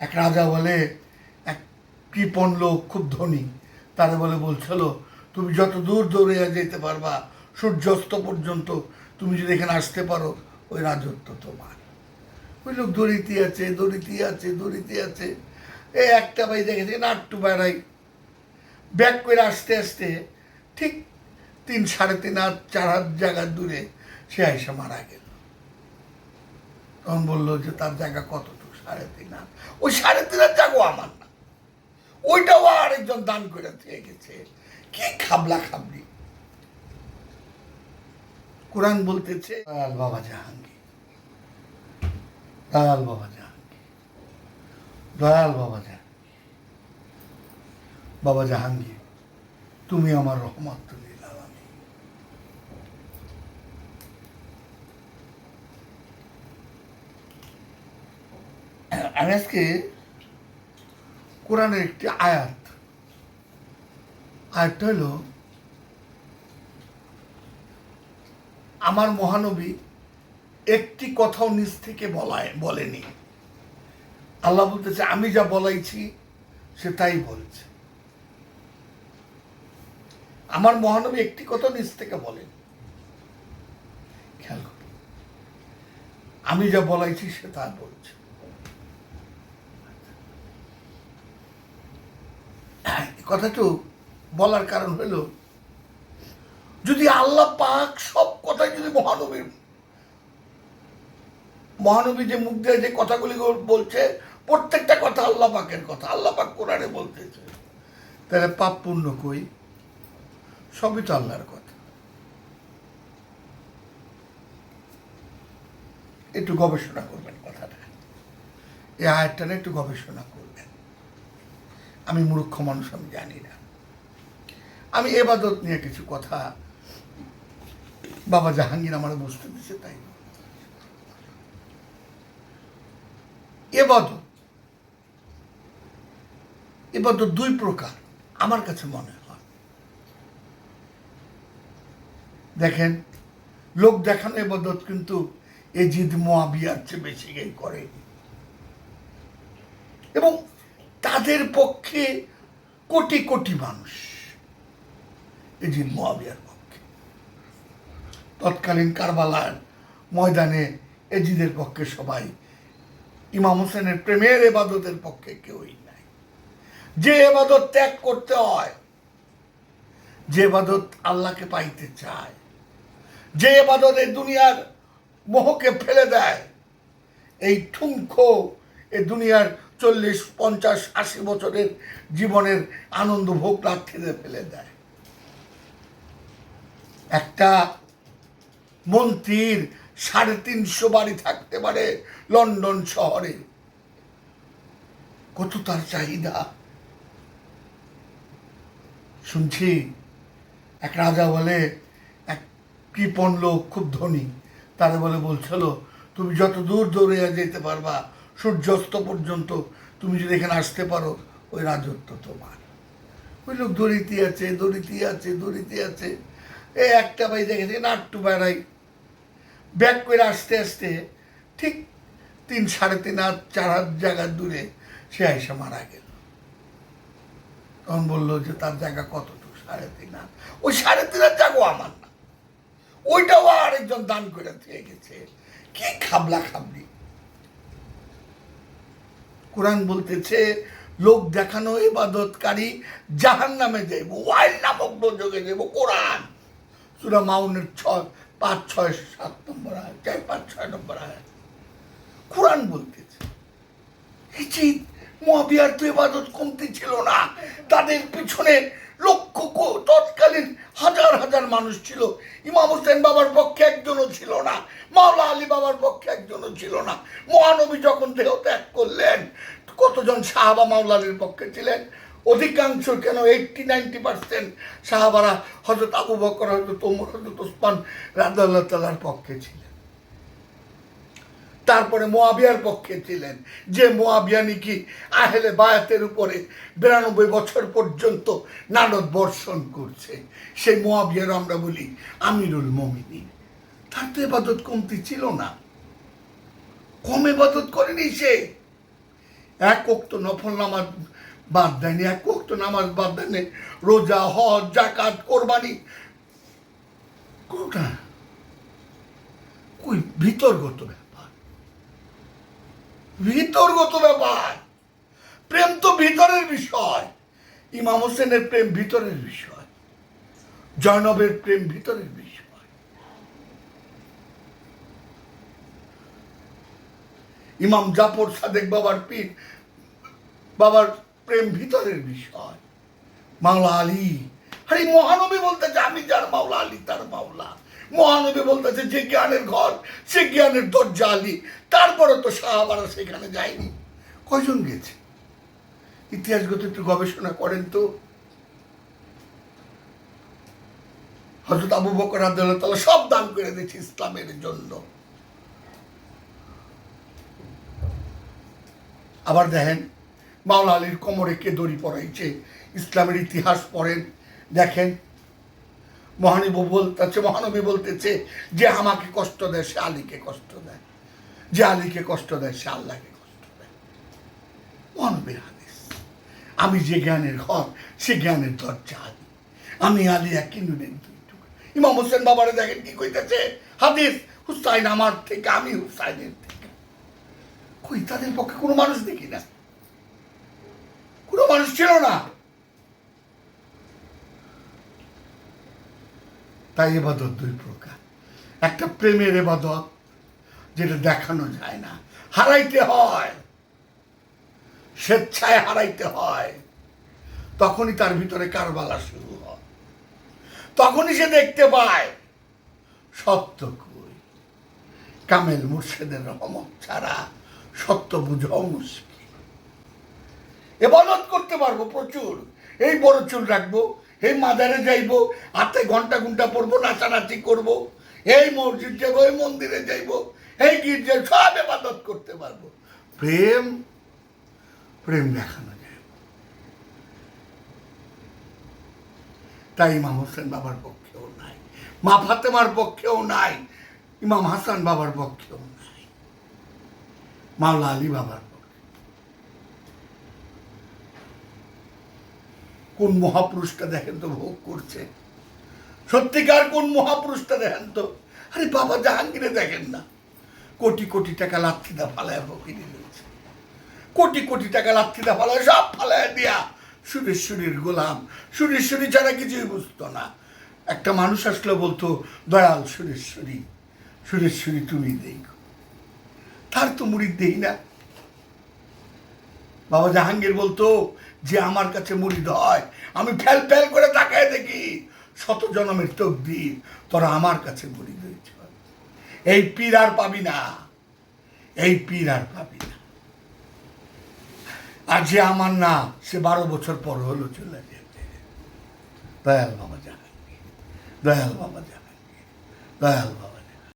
এক রাজা বলে, এক কৃপণ লোক খুব ধনী। তারে বলে বলছিল তুমি যত দূর দৌড়ে যেতে পারবা, সূর্যাস্ত পর্যন্ত তুমি যদি এখানে আসতে পারো, ওই রাজত্ব তোমার। ওই লোক দড়িতে আছে দড়িতে আছে দড়িতে আছে। এই একটা বাই দেখেছে নাট্টু বেড়াই। ব্যাক করে আসতে আসতে ঠিক তিন, সাড়ে তিন হাত, চার হাত জায়গা দূরে সে এসে মারা গেল। তখন বলল যে, তার জায়গা কতটুকু সাড়ে তিন হাত। ওই সাড়ে তিন হাত আমার না। ওইটাও আরেকজন দান করে দিয়ে গেছে। কি খাবলা খাবলি। কোরআন বলতেছে দয়াল বাবা জাহাঙ্গীর। দয়াল বাবা জাহাঙ্গীর। দয়াল বাবা জাহাঙ্গীর। বাবা জাহাঙ্গীর, তুমি আমার রহমত তুলিলাম আমি আজকে কোরআনের একটি আয়াত। আয়াতটা হলো, আমার মহানবী একটি কথাও নিজ থেকে বলায় বলেনি। আল্লাহ বলতেছে, আমি যা বলাইছি, সে তাই বলছে। আমার মহানবী একটি কথা নিজ থেকে বলেন। খেয়াল আমি যা বলাইছি, সে তা বলছে এই কথাটু বলার কারণ হলো, যদি আল্লাহ পাক সব কথাই যদি মহানবীর, মহানবী যে মুখ দিয়ে যে কথাগুলি বলছে, প্রত্যেকটা কথা আল্লাহ পাকের কথা, আল্লাহ পাক কোরআনে বলতেছে। তাহলে পাপ পূর্ণ কই? সবই তো আল্লাহর কথা। একটু গবেষণা করবেন কথাটা। এই আয়াতটা একটু গবেষণা করবেন। আমি মূর্খ মানুষ, আমি জানি না। আমি এবাদত নিয়ে কিছু কথা বাবা জাহাঙ্গীর আমার বুঝতে দিছে তাই এবাদত এবাদত দুই প্রকার, আমার কাছে মনে হয়। দেখেন, লোক দেখানো এবাদত কিন্তু এজিদ মোয়াবিয়ার চেয়ে বেশি করে এবং পক্ষে কোটি কোটি মানুষ। এজিদ মোয়াবিয়ার পক্ষে। তৎকালীন কারবালার ময়দানে এজিদের পক্ষে সবাই, ইমাম হোসেনের প্রেমের এবাদতের পক্ষে কেউই নাই। যে এবাদত ত্যাগ করতে হয়, যে এবাদত আল্লাহকে পাইতে চায়, যে এবাদত এই দুনিয়ার মোহকে ফেলে দেয়, এই ঠুমকো এ দুনিয়ার চল্লিশ, পঞ্চাশ, আশি বছরের জীবনের আনন্দ ভোগ রাত্রিতে ফেলে দেয়। একটা মন্ত্রীর সাড়ে তিনশো বাড়ি থাকতে পারে লন্ডন শহরে। কত তার চাহিদা? শুনছি এক রাজা বলে, এক কৃপণ লোক খুব ধনী, তারা বলে বলছিল, তুমি যত দূর দৌড়ে যেতে পারবা সূর্যাস্ত পর্যন্ত তুমি যদি এখানে আসতে পারো, ওই রাজত্ব তোমার। ওই লোক দড়িতে আছে দড়িতে আছে দড়িতে আছে। এই একটা বাই দেখেছে নাট্টু বেড়াই। ব্যাক করে আসতে আসতে ঠিক তিন, সাড়ে তিন হাত, চার হাত জায়গা দূরে সে এসে মারা গেল। তখন বলল যে, তার জায়গা কতটুকু? সাড়ে তিন হাত। ওই সাড়ে তিন হাত জায়গা আমার না। ওইটাও আরেকজন দান করে দিয়ে গেছে। কি খাবলা খাবলি। কোরআন বলতেছে, লোক দেখানো ইবাদতকারী জাহান নামে যাইব, ওয়াইল নামক যোগে যাইব, কোরআন। সুরা মাউনের ছয়, পাঁচ, ছয়, সাত নম্বর আয় চার, পাঁচ, ছয় নম্বর আয় কোরআন বলতেছে মহাবিয়ার তো এবাদত কমতি ছিল না, তাদের পিছনে লক্ষ তৎকালীন হাজার হাজার মানুষ ছিল। ইমাম হোসেন বাবার পক্ষে একজনও ছিল না। মাওলা আলী বাবার পক্ষে একজনও ছিল না। মহানবী যখন দেহ ত্যাগ করলেন, কতজন সাহাবা মাওলা আলীর পক্ষে ছিলেন? অধিকাংশ কেন এইটটি নাইনটি পার্সেন্ট সাহাবারা হজরত আবু বকর হজরত ওমর হজরত ওসমান রাদাল্লাহ তালার পক্ষে ছিলেন। তারপরে মোয়াবিয়ার পক্ষে ছিলেন। যে মোয়াবিয়া নাকি আহেলে বায়াতের উপরে বিরানব্বই বছর পর্যন্ত নারদ বর্ষণ করছে, সেই মোয়াবিয়ার আমরা বলি আমিরুল মমিনী তার তো এবাদত কমতি ছিল না। কম এবাদত করেনি সে। এক ওক্ত নফল নামাজ বাদ দেয়নি, এক ওক্ত নামাজ বাদ দেয়নি, রোজা, হজ জাকাত কোরবানি। কোনটা? কই ভিতরগত ব্যাপার? ভিতরগত ব্যাপার। প্রেম তো ভিতরের বিষয়। ইমাম হোসেনের প্রেম ভিতরের বিষয়। জয়নবের প্রেম ভিতরের বিষয়। ইমাম জাফর সাদেক বাবার পীর, বাবার প্রেম ভিতরের বিষয়। মাওলা আলী। আরে মহানবী বলতেছে আমি যার মাওলা, আলী তার মাওলা। মহানবী বলতেছে, যে জ্ঞানের ঘর, সে জ্ঞানের দরজা আলী। তারপরে তো সাহাবারা সেখানে যায়নি। কয়জন গেছে? ইতিহাসগত একটু গবেষণা করেন তো। হজরত আবু বকর তাআলা সব দান করে দিয়েছে ইসলামের জন্য। আবার দেখেন, মাওলা আলীর কোমরে কে দড়ি পড়াইছে ইসলামের ইতিহাস পড়েন, দেখেন মহানবী বলতেছে মহানবী বলতেছে যে আমাকে কষ্ট দেয়, সে আলীকে কষ্ট দেয়। যে আলীকে কষ্ট দেয়, সে আল্লাহকে কষ্ট দেয়। মহানবীর হাদিস। আমি যে জ্ঞানের ঘর, সে জ্ঞানের দরজা আলী। আমি আলী এক কিনুনের দুই টুকরা। ইমাম হোসেন বাবারে দেখেন কি কইতেছে? হাদিস, হুসাইন আমার থেকে, আমি হুসাইনের থেকে। কই তাদের পক্ষে কোনো মানুষ দেখি না? কোনো মানুষ ছিল না। তাই এবাদত দুই প্রকার। একটা প্রেমের এবাদত যেটা দেখানো যায় না। হারাইতে হয়, স্বেচ্ছায় হারাইতে হয়, তখনই তার ভিতরে কারবালা শুরু হয়। তখনই সে দেখতে পায়, সত্য কই? কামেল মুর্শেদের রহমত ছাড়া সত্য বুঝাও মুশকিল। এবাদত করতে পারব প্রচুর। এই বড় চুল রাখব এই মাদারে যাইবো হাতে ঘণ্টা ঘণ্টা পড়ব, নাচানাচি করব, এই মসজিদ যাব, এই মন্দিরে যাইবো, এই গির্জায় সব এবাদত করতে পারব। প্রেম প্রেম দেখানো যায়। তাই ইমাম হোসেন বাবার পক্ষেও নাই, মা ফাতেমার পক্ষেও নাই, ইমাম হাসান বাবার পক্ষেও নাই, মাওলা আলী বাবার পক্ষে কোন মহাপুরুষটা দেখেন তো ভোগ করছে? সত্যিকার কোন মহাপুরুষটা দেখেন তো? আরে বাবা, জাহাঙ্গীরে দেখেন না। কোটি কোটি টাকা লাথিদা ফালায় ফকিরি রয়েছে কোটি কোটি টাকা লাথিদা ফালায়, সব ফালায় দিয়া সুরেশ্বরীর গোলাম। সুরেশ্বরী ছাড়া কিছুই বুঝতো না। একটা মানুষ আসলে বলতো, দয়াল সুরেশ্বরী সুরেশ্বরী তুমি দেখো তার তো মুড়ি দেই না। বাবা জাহাঙ্গীর বলতো যে আমার কাছে মুড়ি হয় আমি ফেল ফেল করে তাকায় দেখি শত জনমের তকদির, তোরা আমার কাছে মুড়ি দিয়েছ। এই পীর আর পাবি না, এই পীর আর পাবি না। আর যে আমার না, সে বারো বছর পর হলো চলে যেতে। দয়াল বাবা জাহাঙ্গীর, দয়াল বাবা জাহাঙ্গীর, দয়াল বাবা